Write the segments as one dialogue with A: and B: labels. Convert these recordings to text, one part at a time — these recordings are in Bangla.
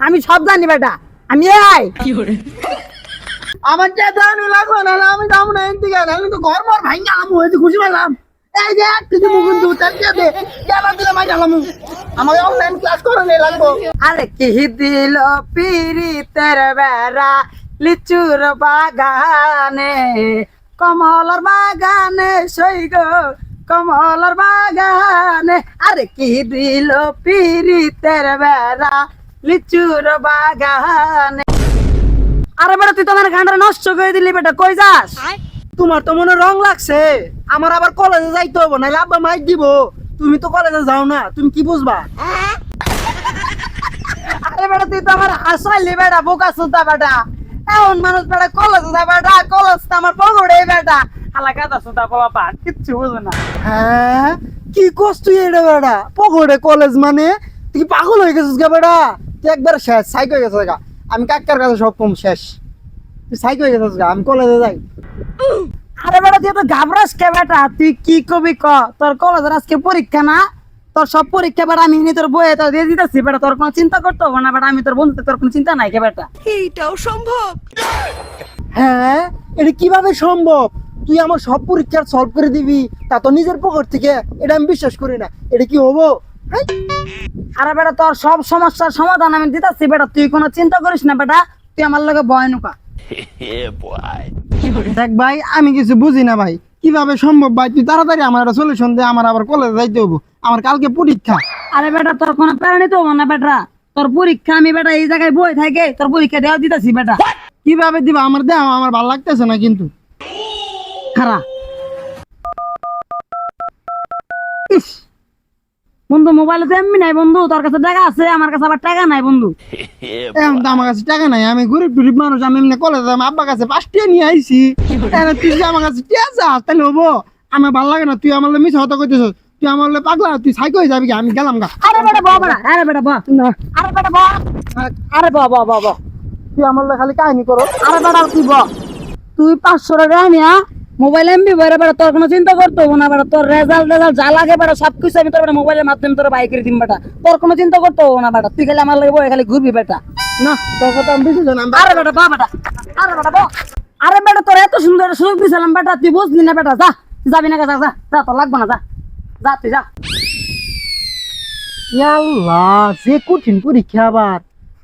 A: আমি সব জানি বেটা আমি আই
B: আমার চেয়ে দাঁড়ানো লাগবে না আমি যাব না এদিকে আমি তো ঘর মর ভাই গেলাম হয়েছে খুশি পেলাম। এই যে দে কেন দিলে মাই গেলাম আমাকে অনলাইন ক্লাস করে নিয়ে লাগবো।
A: আরে কি দিল পিরিতের বেড়া লিচুর বাগানে কমলার বাগানে সই গো কমলার বাগানে। আরে কি দিল পিরিতের বেড়া লিচুর বাগানে। আরে বেটা তুই তোমার গানটা নষ্ট করে দিলি বেটা কই যাস?
B: তোমার তো মনে রং লাগছে। আমার আবার কলেজে যাইতে হবে না আব্বা মাইক দিব। তুমি তো কলেজে যাও না তুমি কি বুঝবা?
A: আরে বেটা তুই তো আমার হাসাইলি বেটা বোকা সুতা বেটা। এমন মানুষ বেটা কলেজ যা বেটা কলেজ তো আমার পগড়ে বেটা। হালা কাদা সুতা বাবা কিচ্ছু বুঝে না।
B: হ্যাঁ? কি তুই এটা বেড়া পকড়ে কলেজ মানে? তুই পাগল হয়ে গেছিস গা বেড়া তুই একবার শেষ সাইক হয়ে গেছিস গা। আমি কাকার কাছে সব কম শেষ। তুই সাইক হয়ে গেছিস আমি কলেজে যাই।
A: আরে বেটা তুই তো ঘাবড়াস কে বেটা? তুই কি কবি ক? তোর কলেজের আজকে পরীক্ষা না? তোর সব পরীক্ষা বেটা আমি এনে তোর বইয়ে তোর দিয়ে দিতেছি বেটা। তোর কোনো চিন্তা করতে হবে না বেটা আমি তোর বন্ধু তোর কোনো চিন্তা নাই কে বেটা।
B: হ্যাঁ এটা কীভাবে সম্ভব? তুই আমার সব পরীক্ষার সলভ করে দিবি তা তো নিজের পকেট থেকে এটা আমি বিশ্বাস করি না। এটা কি হব? হ্যাঁ?
A: আরে বেটা তোর সব সমস্যার সমাধান আমি দিতেছি বেটা তুই কোনো চিন্তা করিস না বেটা তুই আমার লগে বয় নুকা।
B: দেখ ভাই আমি কিছু বুঝি না ভাই কীভাবে সম্ভব ভাই? তুই তাড়াতাড়ি আমার একটা সলিউশন দে আমার আবার কলেজে যাইতে হব আমার কালকে পরীক্ষা।
A: আরে বেটা তোর কোনো প্যারা নিতে হব না বেটা। তোর পরীক্ষা আমি বেটা এই জায়গায় বই থাকে তোর পরীক্ষা দেওয়া দিতেছি বেটা।
B: কীভাবে দিবা? আমার দেহ আমার ভালো লাগতেছে না কিন্তু।
A: খারা। ইস! বন্ধু মোবাইলে তো এমনি নাই বন্ধু তোর কাছে টাকা আছে আমার কাছে আবার টাকা নাই বন্ধু।
B: এখন তো আমার কাছে টাকা নাই আমি গরিব গরিব মানুষ আমি এমনি কলেজে আমার আব্বার কাছে পাঁচ টিয়া নিয়ে আইছি। তুই যে আমার কাছে টিয়া চাস তাহলে হব। আমার ভালো লাগে না তুই আমার মিস হতে কইতেছ তুই আমার পাগলা তুই সাইকেল হয়ে যাবি কি? আমি গেলাম গা।
A: আরে বেটা বাবা বেটা আরে বেটা বা
B: না।
A: আরে বেটা বা আরে বা বা বা বা
B: তুই আমার খালি কাহিনী করো।
A: আরে বেটা তুই বা। তুই পাঁচশো টাকা নিয়া মোবাইল এমবি বইরে বেটা তোর কোনো চিন্তা করতে হব না বেটা তোর রেজাল্ট রেজাল্ট যা লাগে বেটা সব কিছু আমি তোর মোবাইলের মাধ্যমে তোর বাইক করে দিম বেটা। তোর কোনো চিন্তা করতে হব না বেটা তুই খালি আমার লাগে বই খালি ঘুরবি বেটা।
B: না তোর কথা আমি বুঝি না
A: আরে বেটা বা বেটা আরে বেটা বা। আরে বেটা তোর এত সুন্দর সুযোগ দিছিলাম বেটা তুই বুঝলি না বেটা যা যাবি না যা যা যা তোর লাগবে না যা যা তুই যা।
B: আল্লাহ যে কঠিন পরীক্ষা আবার।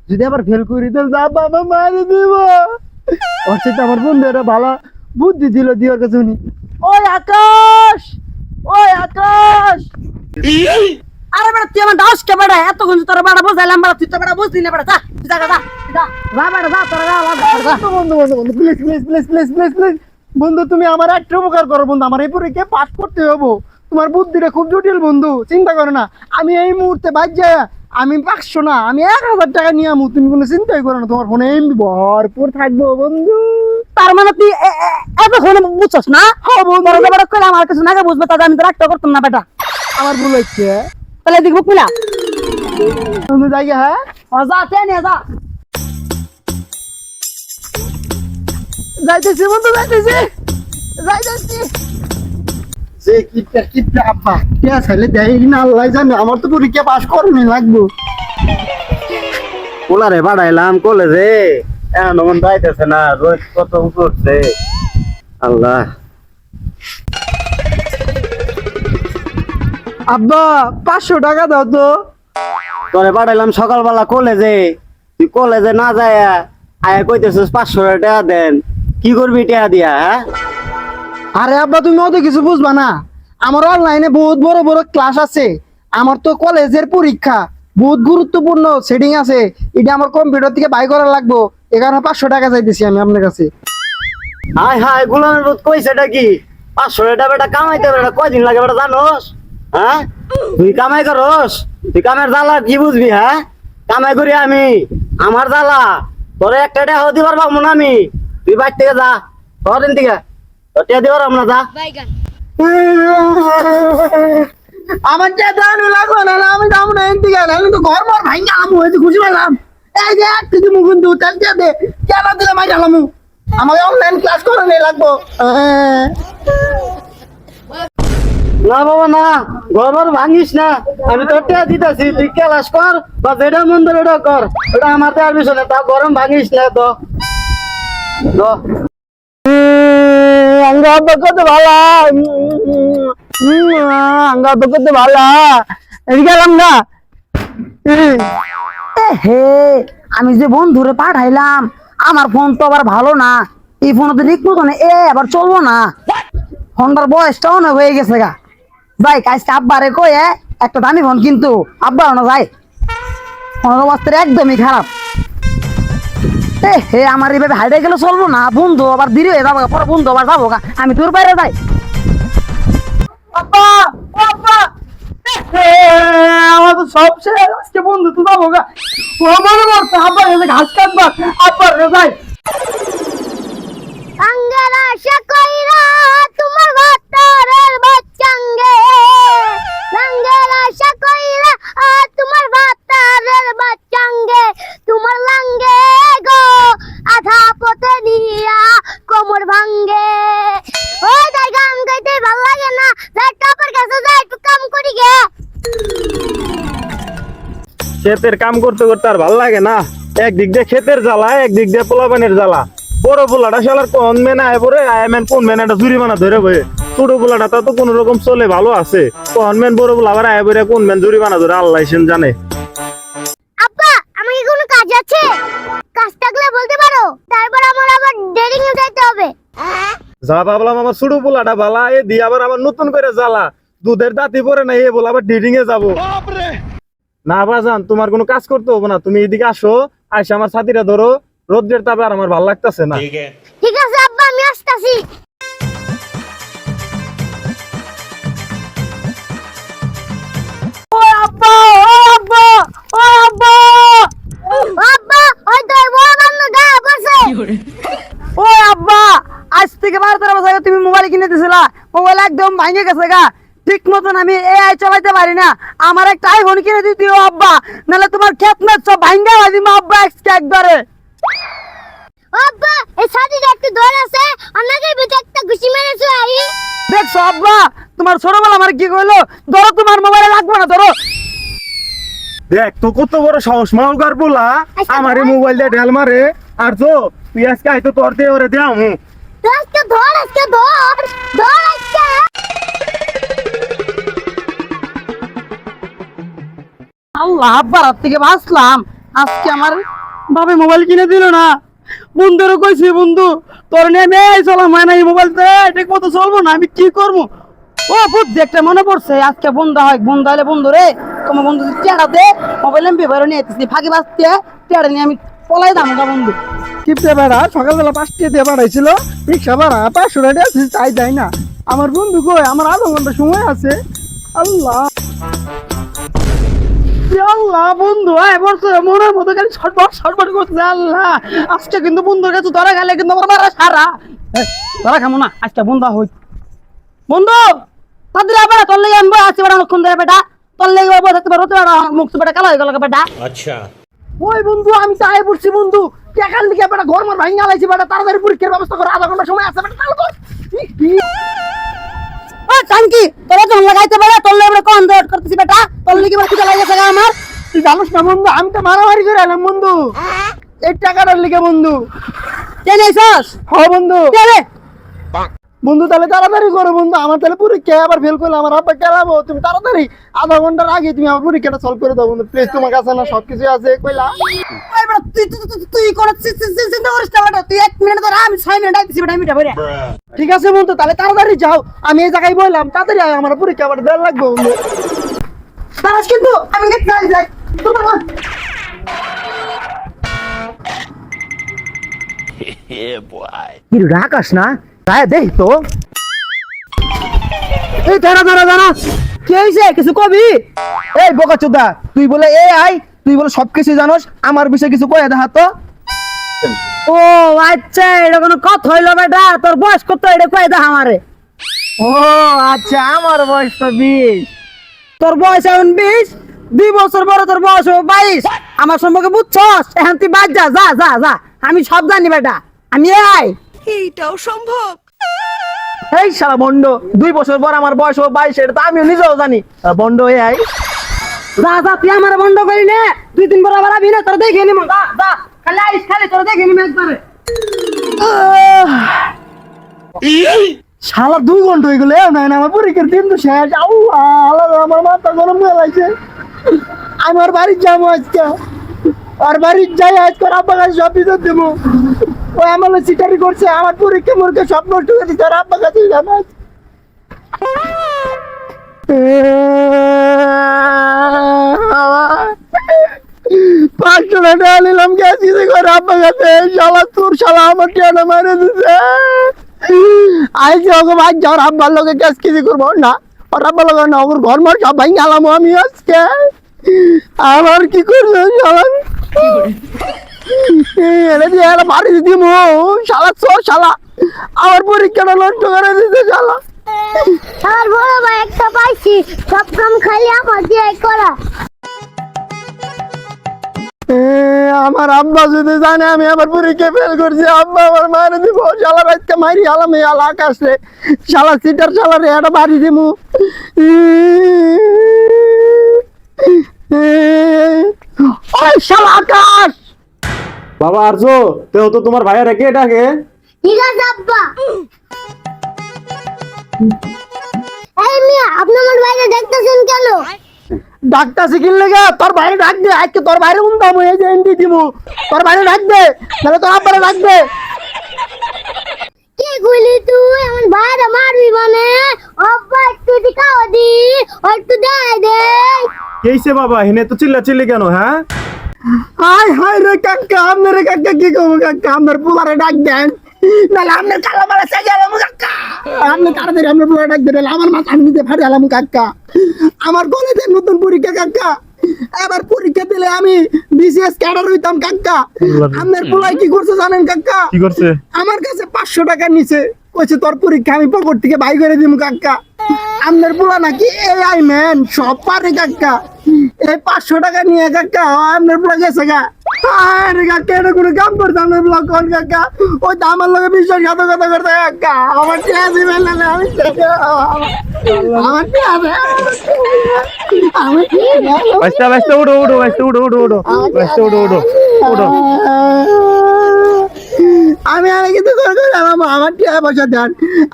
B: যদি আবার ফেল করি তাহলে যা বাবা মারি দিব। ওর সাথে আমার বন্ধু একটা ভালো। বুদ্ধি দিল দিওর কাছে উনি।
A: ওই আকাশ! ওই আকাশ! আরে বেটা তুই আমার দাস কে বেটা? এত গুঞ্জ তোর বেটা বুঝাইলাম বেটা তুই তো বেটা বুঝলি না বেটা যা তুই যা যা যা। বেটা যা তোর যা
B: বন্ধু বন্ধু বন্ধু please please please please please please বন্ধু তুমি আমার একটা উপকার করো বন্ধু আমার এই পরীক্ষায় পাস করতে হব? তোমার বুদ্ধিটা খুব জটিল বন্ধু চিন্তা করো না। আমি এই মুহূর্তে বাদ যায় আমি পাঁচশো না আমি এক হাজার টাকা নিয়ে আমু তুমি কোনো চিন্তাই করো না তোমার ফোনে এমবি ভরপুর থাকব বন্ধু।
A: তার মানে তুই এ- এ- এত ফোনে বুঝছস না? তোর বেটা কইলে আমার কিছু নাগে বুঝবে তাহলে আমি তো রাখতে করতাম না বেটা।
B: আমার ভুল হচ্ছে
A: তাহলে দেখব কুলা
B: বন্ধু জায়গা হ্যাঁ?
A: ও যা তে নিয়ে যা।
B: যাইতেছি বন্ধু যাইতেছি। যাইতেছি। যে কিপটা কিপটা আব্বা। কে ছেলে দেয় না আল্লাহ জানে। আমার তো পরীক্ষা পাস করনি লাগবো।
C: পোলারে বাড়াইলাম কলেজে। এখন মন যাইতেছে না রোজ কত উঠছে আল্লাহ।
B: আব্বা পাঁচশো টাকা দাও তো।
C: তোরে পাঠাইলাম সকালবেলা কলেজে। তুই কলেজে না যায় আয়া কইতেছিস পাঁচশো টাকা দেন। কি করবি টাকা দিয়া হ্যাঁ?
B: আরে আব্বা তুমি অত কিছু বুঝবা না। আমার অনলাইনে বহুত বড় বড় ক্লাস আছে। আমার তো কলেজের পরীক্ষা। বহুত গুরুত্বপূর্ণ সেটিং আছে। এটা আমার কম্পিউটার থেকে বাই করা লাগবো। এখানে পাঁচশো টাকা চাইতেছি আমি আপনার কাছে।
C: হাই হাই গোলামের বোধ কইছে এটা কি? পাঁচশো টাকা বেটা কামাইতে বেটা কয়দিন লাগে বেটা জানোস? হ্যাঁ? তুই কামাই করস? তুই কামের জ্বালা কি বুঝবি হ্যাঁ? কামাই করি আমি আমার জ্বালা। তোরে একটা টাকা দিবার পাবো না আমি। তুই বাইর থেকে যা তোর দিন থেকে। তোর দিবার না যা।
B: আমার যে দাঁড়ানো লাগবে না আমি যাব না এদিকে আমি তো ঘর মর গেলাম হয়েছে খুশি পেলাম এই যে এক কেজি মুখ কিন্তু তেল দিয়ে দে কেন দিলে মাই অনলাইন ক্লাস করে নিয়ে লাগবো। আহ।
C: না বাবা না। ঘর ভাঙিস না। আমি তোর টিয়া দিতেছি তুই ক্লাস কর বা যেটা মন ধরে ওটা কর। ওটা আমার দেওয়ার বিষয় না তা গরম ভাঙিস না তো তো
B: আঙ্গা তো কত ভালো। আঙ্গা তো কত ভালো। এদিকে গেলাম না
A: হে, আমি যে বন্ধুরে পাঠাইলাম, আমার ফোন তো আবার ভালো না। এই ফোন তো ঠিক মতো না এ আবার চলবো না। ফোনটার বয়সটাও না হয়ে গেছে গা। যাই, কাজটা আব্বারে কয়ে একটা দামি ফোন কিন্তু আব্বার না যাই ফোনের অবস্থা একদমই খারাপ। এ, হে, আমার এইভাবে হাইডে গেলে চলবো না। বন্ধু আবার দেরি হয়ে যাব পরে বন্ধু আবার যাব আমি তোর বাইরে যাই।
B: সব শেষ আজকে বন্ধু তো যাব গা। ও আমার ঘাস
D: কাটবার
E: ক্ষেতের কাম করতে করতে আর ভালো লাগে না। একদিক দিয়ে ক্ষেতের জ্বালা একদিক দিয়ে পোলাপানের জ্বালা। বড় পোলাটা শালার কোন মেনা আয় পরে? আয় মেন কোন মেনাটা জুরিমানা ধরে বয়ে। ছোট পোলাটা তা তো কোন রকম চলে ভালো আছে। কোন মেন বড় পোলা আবার আয় পরে? কোন মেন জুরিমানা ধরে? আল্লাহ সেন জানে।
D: আপা আমাকে কোনো কাজ আছে? কাজ থাকলে বলতে পারো। তারপর আমার আবার ডেরিং এ যাইতে হবে।
E: যা ভাবলাম আমার ছোট পোলাটা ভালা এ দিয়ে আবার আবার নতুন করে জ্বালা। দুধের দাঁতি পরে না এ বলে আবার ডিডিং এ যাব। না বাজান তোমার কোনো কাজ করতে হবে না। তুমি এদিকে আসো আইসা আমার সাথীরা ধরো রোদ্রের তাপে আর আমার ভালো লাগতেছে না।
D: ঠিক আছে। আব্বা আমি আসতাছি।
A: ও আব্বা ও ও আব্বা।
D: আব্বা ওই তোর বড় বান্ধব দেখা করছে
A: ও আব্বা আজ থেকে বারো তেরো বছর তুমি মোবাইল কিনে দিছিলা। মোবাইল একদম ভাঙে গেছে গা। মতন আমি এআই চালাইতে পারি না। আমার একটা আইফোন কিনে দিতি আব্বা। নাহলে তোমার খেত সব ভাঙ্গা আব্বা একবারে।
D: আব্বা এই সাদিটা একটু ধরে আছে। অনেকের ভিতরে একটা ঘুষি মেরেছে আই।
A: দেখছ আব্বা? তোমার ছোটবেলা আমার কি কইলো? ধরো তোমার মোবাইলে রাখব না ধরো।
E: দেখ তো কত বড় সাহস মাউগার বলা। আমার মোবাইল দিয়ে ঢেল মারে। আর তো তুই আজকে হয়তো তোর দিয়ে ওরে দেও হু।
D: আজকে ধর আজকে ধর। ধর আজকে।
A: আল্লাহ, আব্বার থেকে বাঁচলাম। আজকে আমার ভাবে মোবাইল কিনে দিল না। বন্ধুরও কইছি, বন্ধু, তোর আমি এই হয় না এই মোবাইল তো, ঠিক মতো চলবো না, আমি কি করব? ও, বুদ্ধি একটা মনে পড়ছে, আজকে বন্ধু হয়, বন্ধু হলে বন্ধু রে, তোমার বন্ধু টেড়া দে, মোবাইল আমি বেরো নিয়ে এসেছি ফাঁকি বাঁচতে, টেড়া নিয়ে আমি পলাই দাম ওটা বন্ধু।
B: কিপটে বেড়া, সকালবেলা পাঁচটা দিয়ে বাড়াইছিল, রিক্সা ভাড়া, পাঁচশো টাকা তাই দেয় না। আমার বন্ধু কই? আমার আধা ঘণ্টা সময় আছে। আল্লাহ। আল্লাহ বন্ধু আয় বলছো মনের মতো খালি ছটফট ছটফট করছে আল্লাহ। আজকে কিন্তু বন্ধুর কাছে ধরা গেলে কিন্তু আমার মারা সারা।
A: তোরা খামো না আজকে বন্ধু হই। বন্ধু তাদের আবার তোর লেগে আমি আছি বেটা লক্ষণ দেয় বেটা। তোর লেগে বই থাকতে পারো তো মুখ বেটা কালো হয়ে গেল বেটা।
B: ওই বন্ধু আমি চাই পড়ছি বন্ধু। টাকার লিখে বেটা ঘর মার ভাঙি আলাইছি বেটা? তাড়াতাড়ি পরীক্ষার ব্যবস্থা করে আধা ঘণ্টা সময় আছে বেটা তাহলে।
A: ও চাঙ্কি তোরা যখন লাগাইতে পারে তোর লেগে কোন দৌড় করতেছি বেটা? তোর লেগে কিটা লাগেছে আমার?
B: তুই জানিস না বন্ধু আমি তো মারামারি করে এলাম বন্ধু। এই টাকাটার লিখে বন্ধু।
A: কে নেইছস
B: হ বন্ধু।
A: কে রে?
B: বন্ধু তাহলে তাড়াতাড়ি করো বন্ধু। আমার তাহলে পরীক্ষা আবার ফেল করলে আমার আব্বা কেলাবো। তুমি তাড়াতাড়ি আধা ঘণ্টার আগে তুমি আমার পরীক্ষাটা সলভ করে দাও বন্ধু। প্লিজ তোমার কাছে না সবকিছু আছে কইলা।
A: ওই বেটা তুই তুই তুই- তুই কোন চিন্তা করিস না তুই এক মিনিট ধরে আমি ছয় মিনিট আইতেছি বেটা আমি ভরে
B: ঠিক আছে বন্ধু তাহলে তাড়াতাড়ি যাও। আমি এই জায়গায় বললাম তাড়াতাড়ি আয়, আমার পরীক্ষা আবার দেওয়ার লাগবে বন্ধু।
A: তারাস কিন্তু আমি গেট যাই যাই। তোর বাবা। কি রাকাস না? রায় দেখ তো। এই দাঁড়া দাঁড়া দাঁড়া। কি হয়েছে কিছু কবি?
B: এই বোকা চোদা তুই বলে এ আই তুই বলে সবকিছু জানোস আমার বিষয়ে কিছু কয়ে দেখা তো।
A: ও আচ্ছা এটা কোনো কথা হইল বেটা তোর বয়স কত? এটা কয়ে দা আমারে।
B: ও আচ্ছা আমার বয়স তো বিশ।
A: তোর বয়স এখন বিশ? দুই বছর বড় তোর বয়স হবে বাইশ। আমার সম্পর্কে বুঝছস? এখন তুই বাদ যা যা যা যা। আমি সব জানি বেটা। আমি এ আই
F: এইটাও সম্ভব।
B: এই শালা বন্ড দুই বছর পর আমার বয়স ও বাইশ এটা তো আমিও নিজেও জানি। বন্ড এ আই
A: যা যা তুই আমার বন্ড করি নে। দুই দিন পর আবার আবি না তোর দেখে নিম। যা যা খালি আইস খালি তোর দেখে নিম একবারে।
B: শালা দুই ঘণ্টা হয়ে গেল না আমার পরীক্ষার দিন তো শেষ। আল্লাহ আল্লাহ আমার মাথা গরম হয়ে লাগছে আমার বাড়ির যাব আজকে। আর বাড়ির যাই আজকে আব্বা কাছে সব বিদ্যুৎ দেবো। ও আমার সিটারি করছে, আমার পরীক্ষা মরীক্ষা সব নষ্ট করে দিচ্ছে আর আব্বা কাছে আজকে। পাঁচশো টাকা নিলাম গ্যাস কিনে করে আব্বা কাছে। শালা, তোর শালা আমার টেনা মারে দিছে। আইসি ওকে ভাই যাওয়ার আব্বার লোকে গ্যাস কিনে করব? না, ওর আব্বার লোক না, ওর ঘর মার, সব ভাই গেলাম আমি আজকে। আমার কি করল শালা? এনে দিয়ে একটা বাড়ি দিদি মো শালা চোর শালা আমার পরীক্ষাটা নষ্ট করে দিতে শালা
D: আমার বড় ভাই একটা পাইছি সব কাম খালি আমার দিয়ে করা
B: আমার আব্বা যদি জানে আমি আমার পরীক্ষা ফেল করছি আব্বা আমার মারে দিব শালা রাতকে মারি আলাম এই আলা আকাশে শালা সিটার শালা রে একটা বাড়ি দিব ওই শালা আকাশ
E: বাবা আরজো তেও তো তোমার ভাইয়ের একে ডাকে
D: ঠিক আছে আব্বা। এই মিয়া আপনি আমার বাইরে দেখতেছেন কেন?
B: ডাক্তার শিখিল লেগে? তোর বাইরে ডাক দে আজকে তোর বাইরে উন্দাম হয়ে যে এনডি দিমু। তোর বাইরে ডাক দে তাহলে তোর আব্বারে ডাক দে।
D: কি কইলি তুই? আমার বাইরে মারবি মানে? আব্বা একটু দিখাও দি একটু দেয় দে।
E: কেইছে বাবা? হেনে তো চিল্লা চিল্লি কেন হ্যাঁ?
B: হাই হাই রে কাকা আপনার কাকা কি কাকা? আপনার পোলারে ডাক দেন। নাহলে আপনার কালা মারা সাজা আলাম কাকা। আপনি তাড়াতাড়ি আপনার পোলা ডাক দেন আমার মাথা আমি দিতে কাকা। আমার কলেজের নতুন পরীক্ষা কাকা। এবার পরীক্ষা দিলে আমি বিসিএস ক্যাডার হইতাম কাকা। আপনার পোলাই কি করছে জানেন কাকা?
E: কি করছে?
B: আমার কাছে পাঁচশো টাকা নিছে। কইছে তোর পরীক্ষা আমি পকেট থেকে বাই করে দিম কাকা। আপনার পোলা নাকি? এই আই ম্যান সব পারে কাকা। এই পাঁচশো টাকা নিয়ে কাকা আপনার পোলা গেছে গা। আরে কাকা এটা কোনো কাম করতে আপনার পোলা কোন কাকা? ওই তো আমার লগে বিশ্বাসঘাতকতা করতে কাকা। আমার টিয়া দিবেন না না, আমি আমার টিয়া দে- আমার টিয়া দে-
E: বাইস্তা বাইস্তা উঠো উঠো বাইস্তা উঠো উঠো উঠো। বাইস্তা উঠো উঠো উঠো।
B: আমি আর কিন্তু আমার টিয়া পয়সা দেন।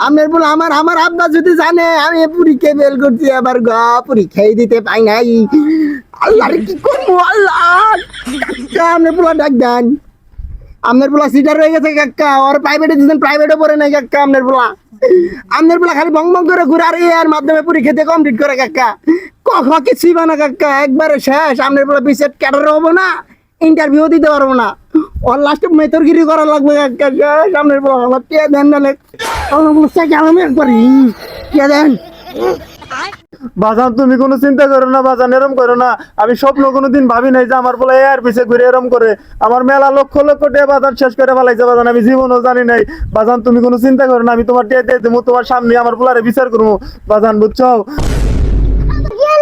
B: আপনার বলে আমার আমার আব্বা যদি জানে, আমি পরীক্ষা ফেল করছি, আবার গা পরীক্ষাই দিতে পাই নাই। আল্লাহ কি করব, আল্লাহ? আপনার পোলা ডাক দেন। আপনার পোলা সিটার হয়ে গেছে কাকা আর প্রাইভেটে দিচ্ছেন প্রাইভেটে পড়ে নাই কাকা, আপনার পোলা আপনার পোলা খালি বং বং করে ঘুরে, আর, এর মাধ্যমে পরীক্ষা দিয়ে কমপ্লিট করে কাকা। কখন কিছুই বানা কাকা, একবারে শেষ। আপনার পোলা বিশেষ ক্যাডার হব না ইন্টারভিউ দিতে পারব না। ওর লাস্টে মেতরগিরি করা লাগবে। আমার টিয়া দেন না আমি টিয়া দেন।
E: বাজান তুমি কোনো চিন্তা করো না বাজান এরম করো না। আমি স্বপ্ন কোনোদিন ভাবি নাই যে আমার বলে এর পিছে ঘুরে এরম করে। আমার মেলা লক্ষ লক্ষ টাকা বাজান শেষ করে ফেলাইছে বাজান আমি জীবনও জানি নাই। বাজান তুমি কোনো চিন্তা করো না আমি তোমার টিয়া দিয়ে দেবো তোমার সামনে আমার পোলারে বিচার করব বাজান বুঝছ?
D: কি করে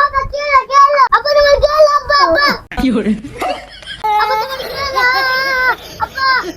D: আব্বা তোমার গেল আব্বা আব্বা তোমার গেল আব্বা আব্বা আব্বা তোমার গেল আব্বা আব্বা তোমার গেল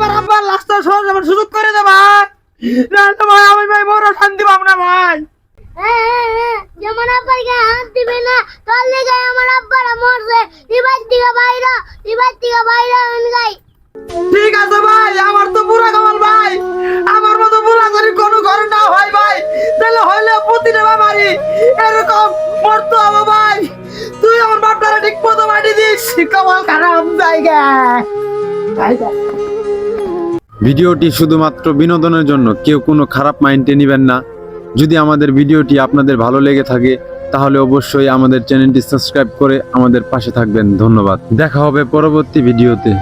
B: বার আব্বার লাস্টটা সহজ আমার সুযোগ করে দে ভাই। না তো ভাই আমি ভাই বড় শান্তি পাব না ভাই।
D: যেমন আব্বার গায়ে হাত দিবি না তোর লিগে আমার আব্বারা মরছে। এবার দিকে বাইরা এবার দিকে বাইরা গাই।
B: ঠিক আছে ভাই আমার তো পুরা কামাল ভাই। আমার মতো পুরা করি কোনো ঘরে না হয় ভাই তাহলে হইলে প্রতিটা মারি। এরকম মরতে হবে ভাই। তুই আমার বাপটারা ঠিক মতো মাটি দিস। কামাল খারাপ জায়গা। জায়গা।
F: ভিডিওটি শুধুমাত্র বিনোদনের জন্য কেউ কোনো খারাপ মাইন্ডে নেবেন না। যদি আমাদের ভিডিওটি আপনাদের ভালো লেগে থাকে, তাহলে অবশ্যই আমাদের চ্যানেলটি সাবস্ক্রাইব করে আমাদের পাশে থাকবেন। ধন্যবাদ। দেখা হবে পরবর্তী ভিডিওতে।